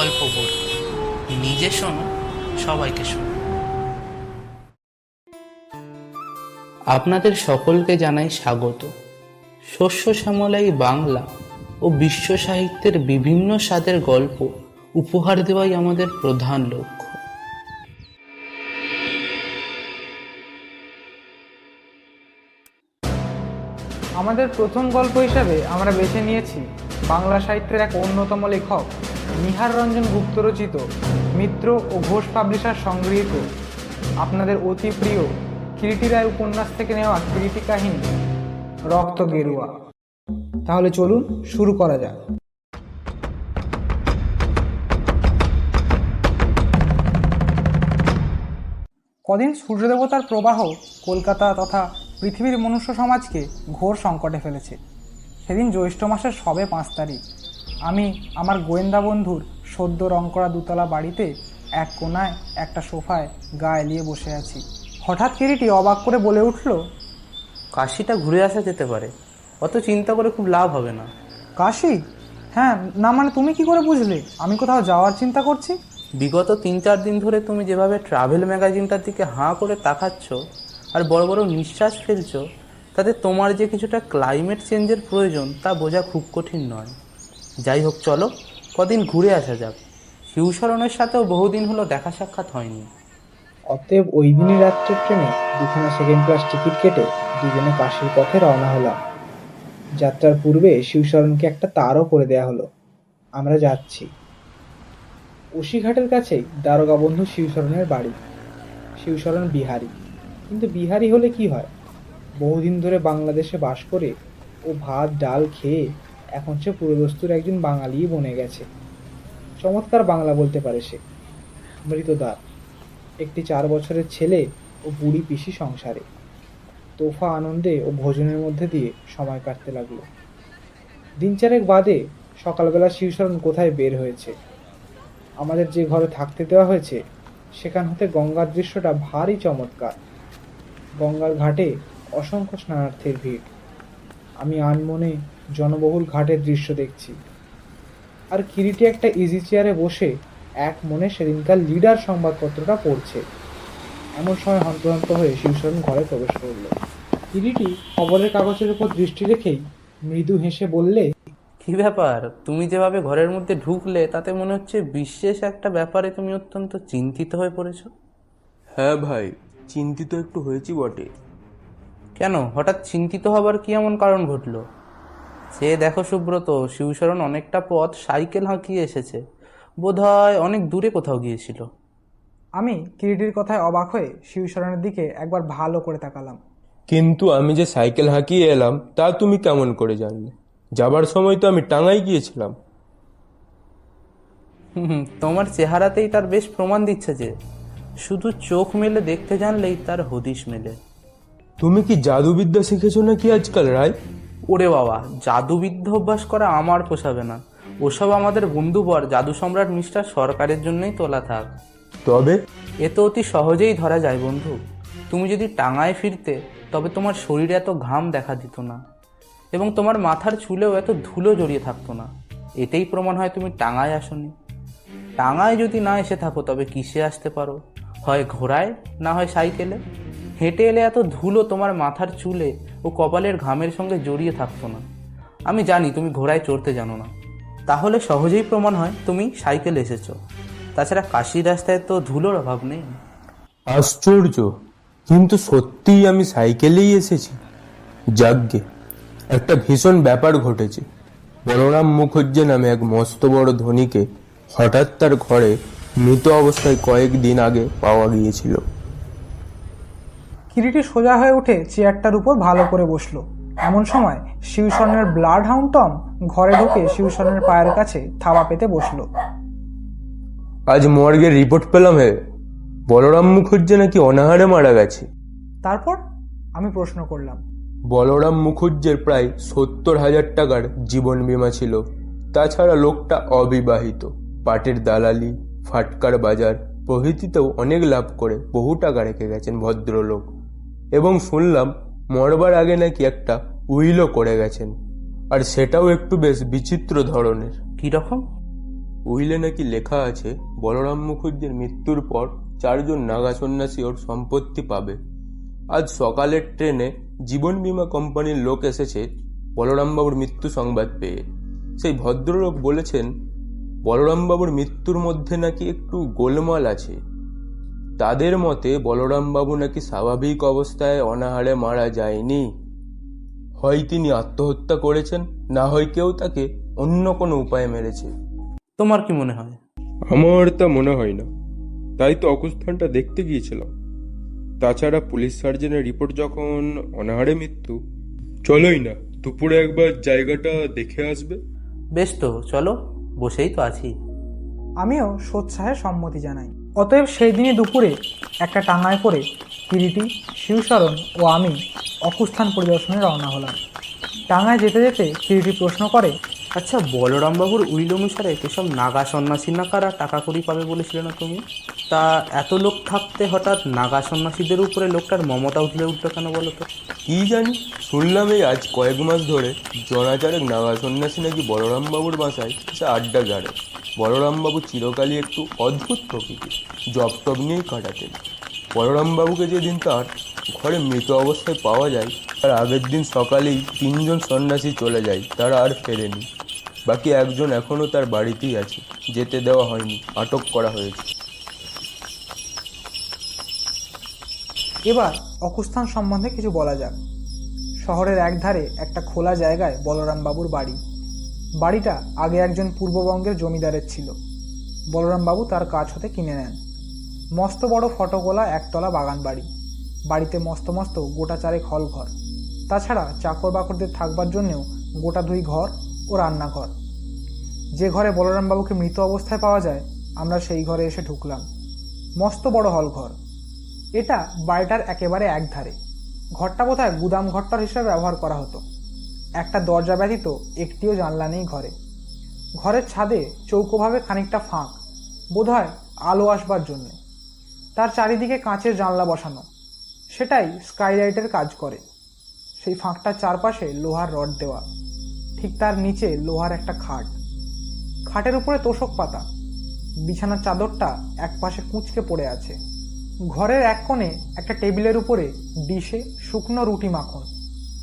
গল্প বলব নিজে শোনো, সবাইকে শোনো। আপনাদের সকলকে জানাই স্বাগত। শস্য শ্যামলাই বাংলা ও বিশ্ব সাহিত্যের বিভিন্ন স্বাদের গল্প উপহার দেওয়াই আমাদের প্রধান লক্ষ্য। আমাদের প্রথম গল্প হিসাবে আমরা বেছে নিয়েছি বাংলা সাহিত্যের এক অন্যতম লেখক, নিহার রঞ্জন গুপ্ত রচিত, মিত্র ও ঘোষ পাবলিশার সংগৃহীত। আপনাদের অতি প্রিয় কিরিটি রায় উপন্যাস থেকে নেওয়া কিরিটি কাহিনী, রক্ত গেরুয়া। তাহলে চলুন শুরু করা যাক। কদিন সূর্যদেবতার প্রবাহ কলকাতা তথা পৃথিবীর মনুষ্য সমাজকে ঘোর সংকটে ফেলেছে। সেদিন জ্যৈষ্ঠ মাসের সবে পাঁচ তারিখ। আমি আমার গোয়েন্দা বন্ধুর সদ্য রং করা দুতলা বাড়িতে এক কোনায় একটা সোফায় গা এলিয়ে বসে আছি। হঠাৎ কিরিটি অবাক করে বলে উঠল কাশিটা ঘুরে আসা যেতে পারে। অত চিন্তা করে খুব লাভ হবে না। কাশি? হ্যাঁ না মানে তুমি কি করে বুঝলে? আমি কোথাও যাওয়ার চিন্তা করছি? বিগত তিন চার দিন ধরে তুমি যেভাবে ট্রাভেল ম্যাগাজিনটার দিকে হাঁ করে তাকাচ্ছ আর বড় বড় নিঃশ্বাস ফেলছো তাতে তোমার যে কিছুটা ক্লাইমেট চেঞ্জের প্রয়োজন, তা বোঝা খুব কঠিন নয়। যাই হোক, চলো, কদিন ঘুরে আসা যাক। শিবশরণের সাথেও বহুদিন হলো দেখা সাক্ষাৎ হয়নি। অতএব ওই দিনই রাত্রের ট্রেনে দুখানা সেকেন্ড ক্লাস টিকিট কেটে দুজনে পাশের পথে রওনা হলাম। যাত্রার পূর্বে শিবশরণকে একটা তারও করে দেয়া হলো। আমরা যাচ্ছি। উশিঘাটের কাছেই দারোগা বন্ধু শিবশরণের বাড়ি। শিবশরণ বিহারি। কিন্তু বিহারি হলে কি হয়? বহুদিন ধরে বাংলাদেশে বাস করে ও ভাত, ডাল খেয়ে এখন সে পুরোদস্তুর একজন বাঙালিই বনে গেছে। চমৎকার বাংলা বলতে পারে সে। মৃতদার, একটি চার বছরের ছেলে ও বুড়ি পিসি সংসারে। তোফা আনন্দে ও ভোজনের মধ্যে দিয়ে সময় কাটতে লাগল। দিন চারেক বাদে সকালবেলা শিবশরণ কোথায় বের হয়েছে? আমাদের যে ঘরে থাকতে দেওয়া হয়েছে, সেখান হতে গঙ্গার দৃশ্যটা ভারী চমৎকার। গঙ্গার ঘাটে অসংখ্য স্নানার্থীর ভিড়। আমি আনমনে জনবহুল ঘাটের দৃশ্য দেখছি। আর কিরিটি একটা ইজি চেয়ারে বসে এক মনে সেদিনকার লিডার সংবাদপত্রটা পড়ছে। এমন সময় হন্তদন্ত হয়ে শিবশরণ ঘরে প্রবেশ করল। কিরিটি খবরের কাগজের উপর দৃষ্টি রেখেই মৃদু হেসে বললে কি ব্যাপার? তুমি যেভাবে ঘরের মধ্যে ঢুকলে তাতে মনে হচ্ছে বিশেষ একটা ব্যাপারে তুমি অত্যন্ত চিন্তিত হয়ে পড়েছ? হ্যাঁ ভাই চিন্তিত একটু হয়েছি বটে। কেন? হঠাৎ চিন্তিত হবার কি এমন কারণ ঘটলো? সে দেখো সুব্রত শিবশরণ অনেকটা পথ সাইকেল হাঁকিয়ে এসেছে। বোধহয় অনেক দূরে কোথাও গিয়েছিল। আমি কিরিটির কথায় অবাক হয়ে শিবশরণের দিকে একবার ভালো করে তাকালাম। কিন্তু আমি যে সাইকেল হাঁকিয়ে এলাম তা তুমি কেমন করে জানলে? যাবার সময় তো আমি টাঙাই গিয়েছিলাম। হুম, তোমার চেহারাতেই তার বেশ প্রমাণ দিচ্ছে যে শুধু চোখ মেলে দেখতে জানলেই তার হদিশ মেলে। তুমি কি জাদুবিদ্যা শিখেছো নাকি আজকাল রায়? ওরে বাবা জাদুবিদ্য অভ্যাস করা আমার পোষাবে না। ওসব আমাদের বন্ধুবর জাদু সম্রাট মিস্টার সরকারের জন্যই তোলা থাক। তবে? এ তো অতি সহজেই ধরা যায় বন্ধু। তুমি যদি টাঙায় ফিরতে তবে তোমার শরীরে এত ঘাম দেখা দিত না। এবং তোমার মাথার চুলেও এত ধুলো জড়িয়ে থাকতো না। এতেই প্রমাণ হয় তুমি টাঙায় আসনি। টাঙায় যদি না এসে থাকো তবে কিসে আসতে পারো? হয় ঘোড়ায় না হয় সাইকেলে? হেঁটে এলে এত ধুলো তোমার মাথার চুলে ও কপালের ঘামের সঙ্গে জড়িয়ে থাকতো না। আমি জানি তুমি ঘোড়ায় চড়তে জানো না। তাহলে সহজেই প্রমাণ হয় তুমি সাইকেলে এসেছ। তাছাড়া কাশি রাস্তায় তো ধুলোর অভাব নেই। আশ্চর্য! কিন্তু সত্যিই আমি সাইকেলেই এসেছি। যাগ্গে একটা ভীষণ ব্যাপার ঘটেছে। বলরাম মুখুজ্জে নামে এক মস্ত বড় ধনীকে হঠাৎ তার ঘরে মৃত অবস্থায় কয়েকদিন আগে পাওয়া গিয়েছিল। কিরিটি সোজা হয়ে উঠে চেয়ারটার উপর ভালো করে বসল। এমন সময় শিবশরণের ব্লাড হাউন্ড টম ঘরে ঢুকে শিবশরণের পায়ের কাছে থাবা পেতে বসল। আজ মর্গের রিপোর্ট পেলাম হে। বলরাম মুখুজ্জে নাকি অনাহারে মারা গেছে। তারপর আমি প্রশ্ন করলাম। বলরাম মুখুজ্জের প্রায় সত্তর হাজার টাকার জীবন বীমা ছিল। তাছাড়া লোকটা অবিবাহিত। পাটের দালালি ফাটকার বাজার প্রভৃতিতেও অনেক লাভ করে বহু টাকা রেখে গেছেন ভদ্রলোক। এবং শুনলাম মরবার আগে নাকি একটা উইলও করে গেছেন। আর সেটাও একটু বেশ বিচিত্র ধরনের। কীরকম উইলে নাকি লেখা আছে বলরাম মুখুজ্জের মৃত্যুর পর চারজন নাগা সন্ন্যাসী ওর সম্পত্তি পাবে। আজ সকালের ট্রেনে জীবন বীমা কোম্পানির লোক এসেছে বলরামবাবুর মৃত্যু সংবাদ পেয়ে। সেই ভদ্রলোক বলেছেন বলরামবাবুর মৃত্যুর মধ্যে নাকি একটু গোলমাল আছে। তাদের মতে বলরামবাবু নাকি স্বাভাবিক অবস্থায় অনাহারে মারা যায়নি। হয় তিনি আত্মহত্যা করেছেন না হয় কেউ তাকে অন্য কোনো উপায়ে মেরেছে। তোমার কি মনে হয়? আমার তা মনে হয় না। তাই তো অকুস্থানটা দেখতে গিয়েছিলাম। তাছাড়া পুলিশ সার্জনের রিপোর্ট যখন অনাহারে মৃত্যু চলোই না দুপুরে একবার জায়গাটা দেখে আসবে। বেশ তো চলো বসেই তো আছি। আমিও সোৎসাহে সম্মতি জানাই। অতএব সেই দিনই দুপুরে একটা টাঙায় করে কিরিটি শিবশরণ ও আমি অকুস্থান পরিদর্শনে রওনা হলাম। টাঙায় যেতে যেতে কিরিটি প্রশ্ন করে আচ্ছা বলরামবাবুর উইল অনুসারে এসব নাগা সন্ন্যাসী না কারা টাকা কড়ি পাবে বলেছিলে না তুমি? তা এত লোক থাকতে হঠাৎ নাগা সন্ন্যাসীদের উপরে লোকটার মমতা উঠলে উঠল কেন বলো তো? কি জানি শুনলাম এই আজ কয়েক মাস ধরে জনাচারেক নাগা সন্ন্যাসী নাকি বলরামবাবুর বাসায় সে আড্ডা গাড়ে বলরামবাবু চিরকালই একটু অদ্ভুত প্রকৃতি জব টব নিয়েই কাটাতেন। বলরামবাবুকে যেদিন তার ঘরে মৃত অবস্থায় পাওয়া যায়, তার আগের দিন সকালেই তিনজন সন্ন্যাসী চলে যায়, তারা আর ফেরেনি। বাকি একজন এখনও তার বাড়িতেই আছে, যেতে দেওয়া হয়নি, আটক করা হয়েছে। এবার অকুস্থান সম্বন্ধে কিছু বলা যাক। শহরের একধারে একটা খোলা জায়গায় বলরাম বাবুর বাড়ি। বাড়িটা আগে একজন পূর্ববঙ্গের জমিদারের ছিল। বলরাম বাবু তার কাছ হতে কিনে নেন। মস্ত বড় ফটকোলা একতলা বাগান বাড়ি বাড়িতে মস্ত মস্ত গোটা চারেক হল ঘর তাছাড়া চাকর বাকরদের থাকবার জন্যেও গোটা দুই ঘর ও রান্নাঘর। যে ঘরে বলরাম বাবুকে মৃত অবস্থায় পাওয়া যায়, আমরা সেই ঘরে এসে ঢুকলাম। মস্ত বড় হল ঘর এটা বাড়িটার একেবারে একধারে। ঘরটা বোধহয় গুদাম ঘরটার হিসেবে ব্যবহার করা হতো। একটা দরজা ব্যতীত একটিও জানলা নেই ঘরে। ঘরের ছাদে চৌকোভাবে খানিকটা ফাঁক, বোধহয় আলো আসবার জন্যে। তার চারিদিকে কাঁচের জানলা বসানো, সেটাই স্কাইলাইটের কাজ করে। সেই ফাঁকটার চারপাশে লোহার রড দেওয়া, ঠিক তার নিচে লোহার একটা খাট। খাটের উপরে তোষক পাতা, বিছানার চাদরটা একপাশে কুঁচকে পড়ে আছে। ঘরের এক কোণে একটা টেবিলের উপরে ডিশে শুকনো রুটি মাখন,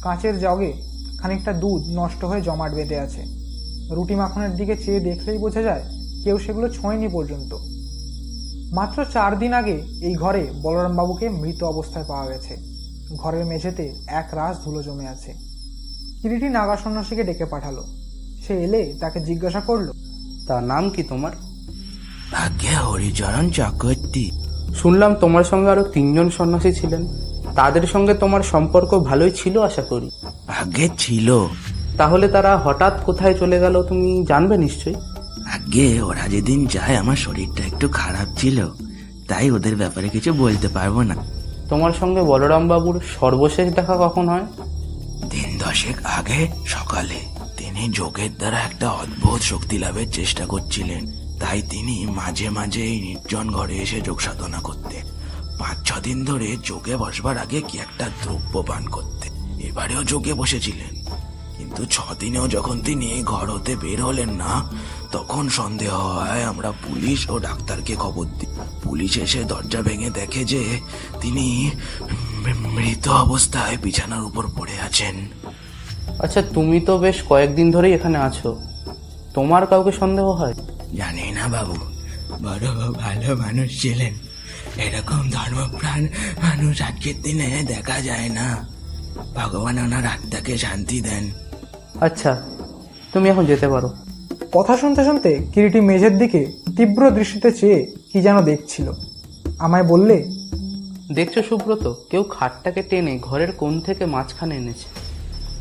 কাঁচের জগে খানিকটা দুধ নষ্ট হয়ে জমাট বেঁধে আছে। রুটি মাখনের দিকে চেয়ে দেখলেই বোঝা যায় কেউ সেগুলো ছোঁয়নি পর্যন্ত। মাত্র চার দিন আগে এই ঘরে বলরাম বাবুকে মৃত অবস্থায় পাওয়া গেছে। ঘরের মেঝেতে এক রাস ধুলো জমে আছে। কিরিটি নাগা সন্ন্যাসীকে ডেকে পাঠালো। সে এলে তাকে জিজ্ঞাসা করল তার নাম কি তোমার? আগে হরিচরণ চক্রবর্তী। শুনলাম তোমার সঙ্গে আরও তিনজন সন্ন্যাসী ছিলেন। তাদের সঙ্গে তোমার সম্পর্ক ভালোই ছিল আশা করি। আগে ছিল। তাহলে তারা হঠাৎ কোথায় চলে গেল তুমি জানবে নিশ্চয়ই। আগে ওরা যেদিন যায় আমার শরীরটা একটু খারাপ ছিল। তাই ওদের ব্যাপারে কিছু বলতে পারব না। তোমার সঙ্গে বলরাম বাবুর সর্বশেষ দেখা কখন হয়? দিন দশেক আগে সকালে। তিনি যোগের দ্বারা একটা অদ্ভুত শক্তি লাভের চেষ্টা করছিলেন। তাই তিনি মাঝে মাঝে এই নির্জন ঘরে এসে যোগ সাধনা করতেন। পাঁচ ছ দিন ধরে যোগে বসবার আগে কি একটা দ্রব্য পান করতে। এবারেও যোগে বসেছিলেন। কিন্তু ছ দিনেও যখন তিনি ঘর হতে বের হলেন না তখন সন্দেহ হয় আমরা পুলিশ ও ডাক্তারকে খবর দিই। পুলিশ এসে দরজা ভেঙে দেখে যে তিনি মৃত অবস্থায় বিছানার উপর পড়ে আছেন। আচ্ছা তুমি তো বেশ কয়েকদিন ধরেই এখানে আছো। তোমার কাউকে সন্দেহ হয়? জানি না বাবু। বড় ভালো মানুষ ছিলেন। এরকম ধর্মপ্রাণ মানুষ আজকের দিনে দেখা যায় না। ভগবান ওনার আত্মাকে শান্তি দেন। আচ্ছা তুমি এখন যেতে পারো। কথা শুনতে শুনতে কিরিটি মেঝের দিকে তীব্র দৃষ্টিতে চেয়ে কি যেন দেখছিল। আমায় বললে দেখছ সুব্রত কেউ খাটটাকে টেনে ঘরের কোণ থেকে মাঝখানে এনেছে।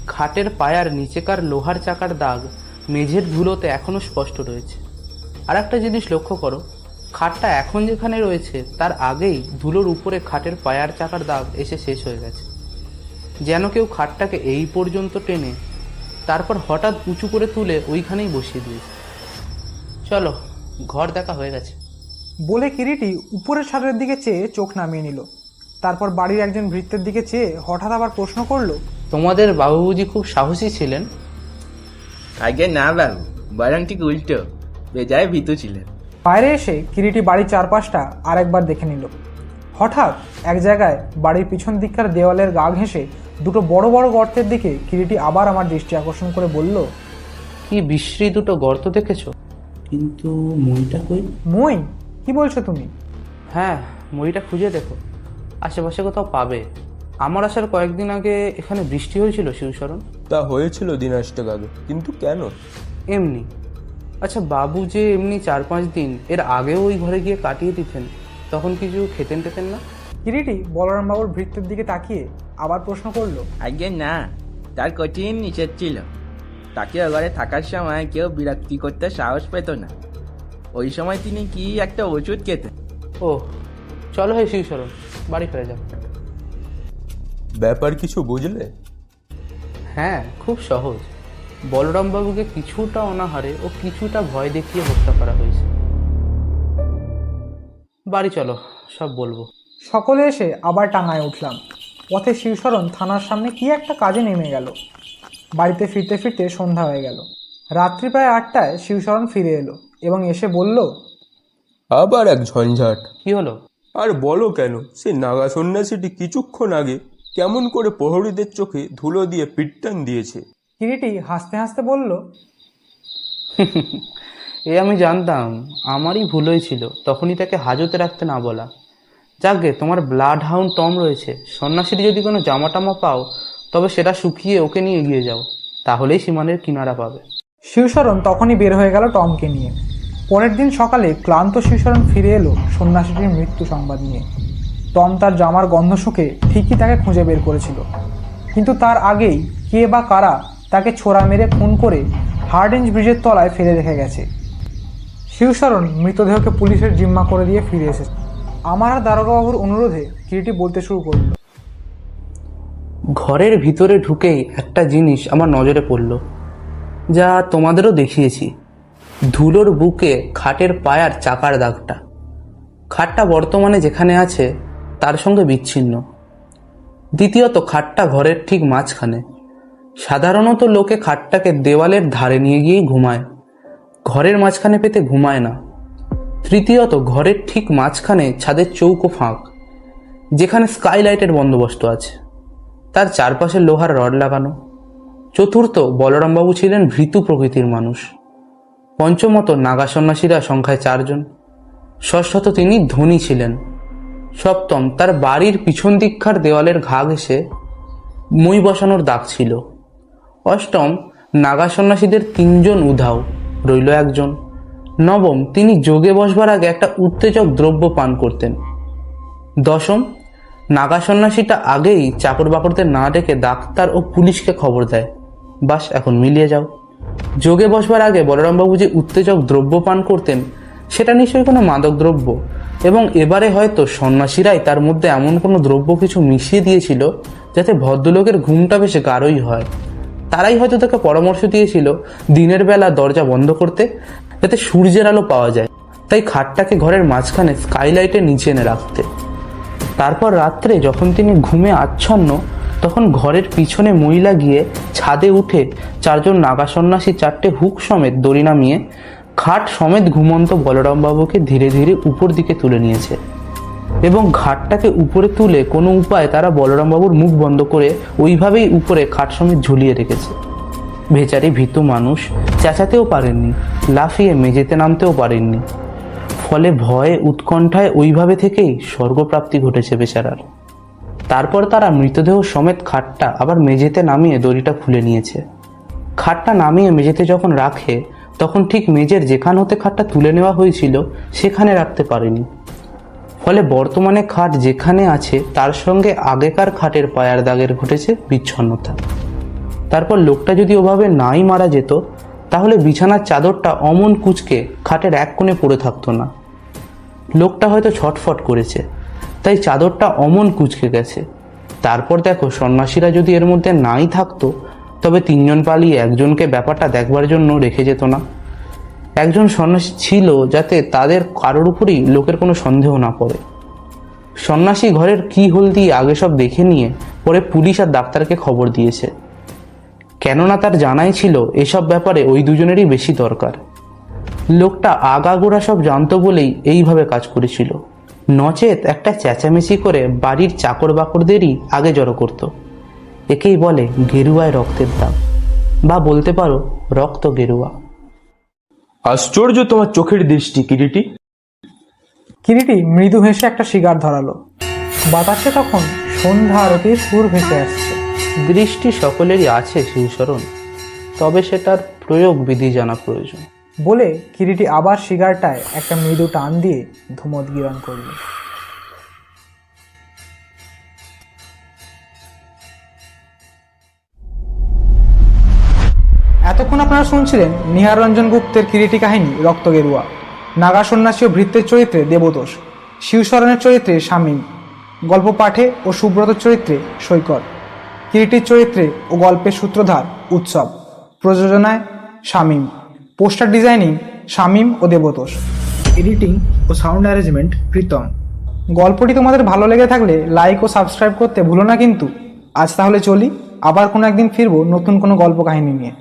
খাটের পায়ার নিচেকার লোহার চাকার দাগ মেঝের ধুলোতে এখনও স্পষ্ট রয়েছে। আর একটা জিনিস লক্ষ্য করো খাটটা এখন যেখানে রয়েছে তার আগেই ধুলোর উপরে খাটের পায়ার চাকার দাগ এসে শেষ হয়ে গেছে। যেন কেউ খাটটাকে এই পর্যন্ত টেনে তারপর হঠাৎ উঁচু করে তুলে ওইখানেই বসিয়ে দিয়েছে চলো ঘর দেখা হয়ে গেছে। বলে কিরিটি উপরের ছাদের দিকে চেয়ে চোখ নামিয়ে নিল। তারপর বাড়ির একজন ভৃত্যের দিকে চেয়ে হঠাৎ আবার প্রশ্ন করল তোমাদের বাবুজি খুব সাহসী ছিলেন? আগে না বাবু বরং ঠিক উল্টো বেজায় ভীতু ছিলেন। বাইরে এসে কিরিটি বাড়ির চারপাশটা আরেকবার দেখে নিল। হঠাৎ এক জায়গায় বাড়ির পিছন দিককার দেওয়ালের গা ঘেঁষে দুটো বড় বড় গর্তের দিকে কিরিটি আবার আমার দৃষ্টি আকর্ষণ করে বলল কি বিশ্রী দুটো গর্ত দেখেছ? কিন্তু মইটা কই? মই? কি বলছো তুমি? হ্যাঁ মইটা খুঁজে দেখো। আশেপাশে কোথাও পাবে। আমার আসার কয়েকদিন আগে এখানে বৃষ্টি হয়েছিল শিবশরণ। তা হয়েছিল দিন আগে কিন্তু কেন? এমনি। আচ্ছা বাবু যে এমনি চার পাঁচ দিন এর আগেও ওই ঘরে গিয়ে কাটিয়ে দিতেন তখন কিছু খেতেন টেতেন না? কিরিটি বলরাম বাবুর ভৃত্যের দিকে তাকিয়ে আবার প্রশ্ন করল। আগে না তার কঠিন নিষেধ ছিল। তাকে ঘরে থাকার সময় কেউ বিরক্তি করতে সাহস পেত না। ওই সময় তিনি কি একটা ওষুধ খেতেন? ও চলো হে শিবশরণ বাড়ি ফিরে যাও ব্যাপার কিছু বুঝলে? হ্যাঁ খুব সহজ। বলরামবাবুকে কিছুটা অনাহারে ও কিছুটা ভয় দেখিয়ে হত্যা করা হয়েছে। বাড়ি চলো সব বলব। সকলে এসে আবার টাঙায় উঠলাম। পথে শিবশরণ থানার সামনে কি একটা কাজে নেমে গেল। বাড়িতে ফিরতে ফিরতে সন্ধ্যা হয়ে গেল। রাত্রি প্রায় আটটায় শিবশরণ ফিরে এলো এবং এসে বলল আবার এক ঝঞ্ঝাট। কি হলো? আর বলো কেন সে নাগা সন্ন্যাসীটি কিছুক্ষণ আগে কেমন করে প্রহরীদের চোখে ধুলো দিয়ে পিটটান দিয়েছে। কিরিটি হাসতে হাসতে বলল এ আমি জানতাম আমারই ভুল হয়েছিল তখনই তাকে হাজতে রাখতে না বলা। যাকগে তোমার ব্লাড হাউন্ড টম রয়েছে সন্ন্যাসীর যদি কোনো জামা টামা পাও তবে সেটা শুকিয়ে ওকে নিয়ে এগিয়ে যাও তাহলেই সীমানের কিনারা পাবে। শিবশরণ তখনই বের হয়ে গেল টমকে নিয়ে। পরের দিন সকালে ক্লান্ত শিবশরণ ফিরে এলো সন্ন্যাসীটির মৃত্যু সংবাদ নিয়ে। টম তার জামার গন্ধ শুকে ঠিকই তাকে খুঁজে বের করেছিল। কিন্তু তার আগেই কে বা কারা তাকে ছোড়া মেরে খুন করে হার্ডেঞ্জ ব্রিজের তলায় ফেলে রেখে গেছে। শিবশরণ মৃতদেহকে পুলিশের জিম্মা করে দিয়ে ফিরে এসেছে। আমার আর দারোগাবাবুর অনুরোধে কিরিটি বলতে শুরু করল। ঘরের ভিতরে ঢুকেই একটা জিনিস আমার নজরে পড়ল। যা তোমাদেরও দেখিয়েছি। ধুলোর বুকে খাটের পায়ার চাকার দাগটা। খাটটা বর্তমানে যেখানে আছে, তার সঙ্গে বিচ্ছিন্ন। দ্বিতীয়ত খাটটা ঘরের ঠিক মাঝখানে। সাধারণত লোকে খাটটাকে দেওয়ালের ধারে নিয়ে গিয়েই ঘুমায়। ঘরের মাঝখানে পেতে ঘুমায় না। তৃতীয়ত, ঘরের ঠিক মাঝখানে ছাদের চৌকো ফাঁক, যেখানে স্কাইলাইটের বন্দোবস্ত আছে। তার চারপাশে লোহার রড লাগানো। চতুর্থ, বলরামবাবু ছিলেন ভৃতু প্রকৃতির মানুষ। পঞ্চমত নাগা সন্ন্যাসীরা সংখ্যায় চারজন। ষষ্ঠত, তিনি ধনী ছিলেন। সপ্তম, তার বাড়ির পিছন দিককার দেওয়ালের ঘা ঘেসে মই বসানোর দাগ ছিল। অষ্টম নাগা সন্ন্যাসীদের তিনজন উধাও, রইল একজন। নবম, তিনি যোগে বসবার আগে একটা উত্তেজক দ্রব্য পান করতেন। দশম নাগা সন্ন্যাসীটা আগেই চাকর বাকরদের না ডেকে ডাক্তার ও পুলিশকে খবর দেয়। বাস, এখন মিলিয়ে যাও। যোগে বসবার আগে বলরামবাবু যে উত্তেজক দ্রব্য পান করতেন, সেটা নিশ্চয়ই কোনো মাদক দ্রব্য। এবং এবারে হয়তো সন্ন্যাসীরাই তার মধ্যে এমন কোনো দ্রব্য কিছু মিশিয়ে দিয়েছিল, যাতে ভদ্রলোকের ঘুমটা বেশ গাঢ়ই হয়। তারাই হয়তো তাকে পরামর্শ দিয়েছিল দিনের বেলা দরজা বন্ধ করতে, যাতে সূর্যের আলো পাওয়া যায়। তাই খাটটাকে ঘরের মাঝখানে স্কাইলাইটের নিচে এনে রাখতে। তারপর রাত্রে যখন তিনি ঘুমে আচ্ছন্ন, তখন ঘরের পিছনে মই লাগিয়ে ছাদে উঠে চারজন নাগা সন্ন্যাসী চারটে হুক সমেত দড়ি নামিয়ে, খাট সমেত ঘুমন্ত বলরামবাবুকে ধীরে ধীরে উপর দিকে তুলে নিয়েছে। এবং ঘাটটাকে উপরে তুলে কোনো উপায়ে তারা বলরামবাবুর মুখ বন্ধ করে ওইভাবেই উপরে খাট সমেত ঝুলিয়ে রেখেছে। বেচারি ভীতু মানুষ, চেঁচাতেও পারেননি, লাফিয়ে মেঝেতে নামতেও পারেননি। ফলে ভয়ে উৎকণ্ঠায় ওইভাবে থেকেই স্বর্গপ্রাপ্তি ঘটেছে বেচারার। তারপর তারা মৃতদেহ সমেত খাটটা আবার মেঝেতে নামিয়ে দড়িটা খুলে নিয়েছে। খাটটা নামিয়ে মেঝেতে যখন রাখে, তখন ঠিক মেঝের যেখান হতে খাটটা তুলে নেওয়া হয়েছিল, সেখানে রাখতে পারেনি। ফলে বর্তমানে খাট যেখানে আছে, তার সঙ্গে আগেকার খাটের পায়ার দাগের ঘটেছে বিচ্ছন্নতা। তারপর লোকটা যদি ওভাবে নাই মারা যেত, তাহলে বিছানার চাদরটা অমন কুচকে খাটের এক কোণে পড়ে থাকতো না। লোকটা হয়তো ছটফট করেছে, তাই চাদরটা অমন কুচকে গেছে। তারপর দেখো, সন্ন্যাসীরা যদি এর মধ্যে নাই থাকতো, তবে তিনজন পালিয়ে একজনকে ব্যাপারটা দেখবার জন্য রেখে যেত না। একজন সন্ন্যাসী ছিল যাতে তাদের কারোর উপরই লোকের কোনো সন্দেহ না পড়ে। সন্ন্যাসী ঘরের কি হোল দিয়ে আগে সব দেখে নিয়ে পরে পুলিশ আর ডাক্তারকে খবর দিয়েছে। কেননা তার জানাই ছিল, এসব ব্যাপারে ওই দুজনেরই বেশি দরকার। লোকটা আগাগোড়া সব জানতো বলেই এইভাবে কাজ করেছিল। নচেত একটা চেঁচামেচি করে বাড়ির চাকর বাকরদেরই আগে জড়ো করত। একেই বলে গেরুয়ায় রক্তের দাম বা বলতে পারো, রক্ত গেরুয়া। আশ্চর্য তোমার চোখের দৃষ্টি কিরিটি। কিরিটি মৃদু ভেসে একটা শিকার ধরালো। বাতাসে তখন সন্ধ্যা আরতির সুর ভেসে আসছে। দৃষ্টি সকলেরই আছে শিবশরণ তবে সেটার প্রয়োগ বিধি জানা প্রয়োজন। বলে কিরিটি আবার শিগারটায় একটা মৃদু টান দিয়ে ধুমদ গিরণ করল। এতক্ষণ আপনারা শুনছিলেন নিহার রঞ্জন গুপ্তের কিরিটি কাহিনী রক্ত গেরুয়া নাগা সন্ন্যাসী ও ভৃত্যের চরিত্রে দেবতোষ শিবশরণের চরিত্রে শামীম। গল্প পাঠে ও সুব্রত চরিত্রে সৈকত। কিরিটির চরিত্রে ও গল্পের সূত্রধার উৎসব। প্রযোজনায় শামীম। পোস্টার ডিজাইনিং শামীম ও দেবতোষ এডিটিং ও সাউন্ড অ্যারেঞ্জমেন্ট প্রীতম। গল্পটি তোমাদের ভালো লেগে থাকলে লাইক ও সাবস্ক্রাইব করতে ভুলো না কিন্তু। আজ তাহলে চলি আবার কোনো একদিন ফিরবো নতুন কোনো গল্প কাহিনী নিয়ে।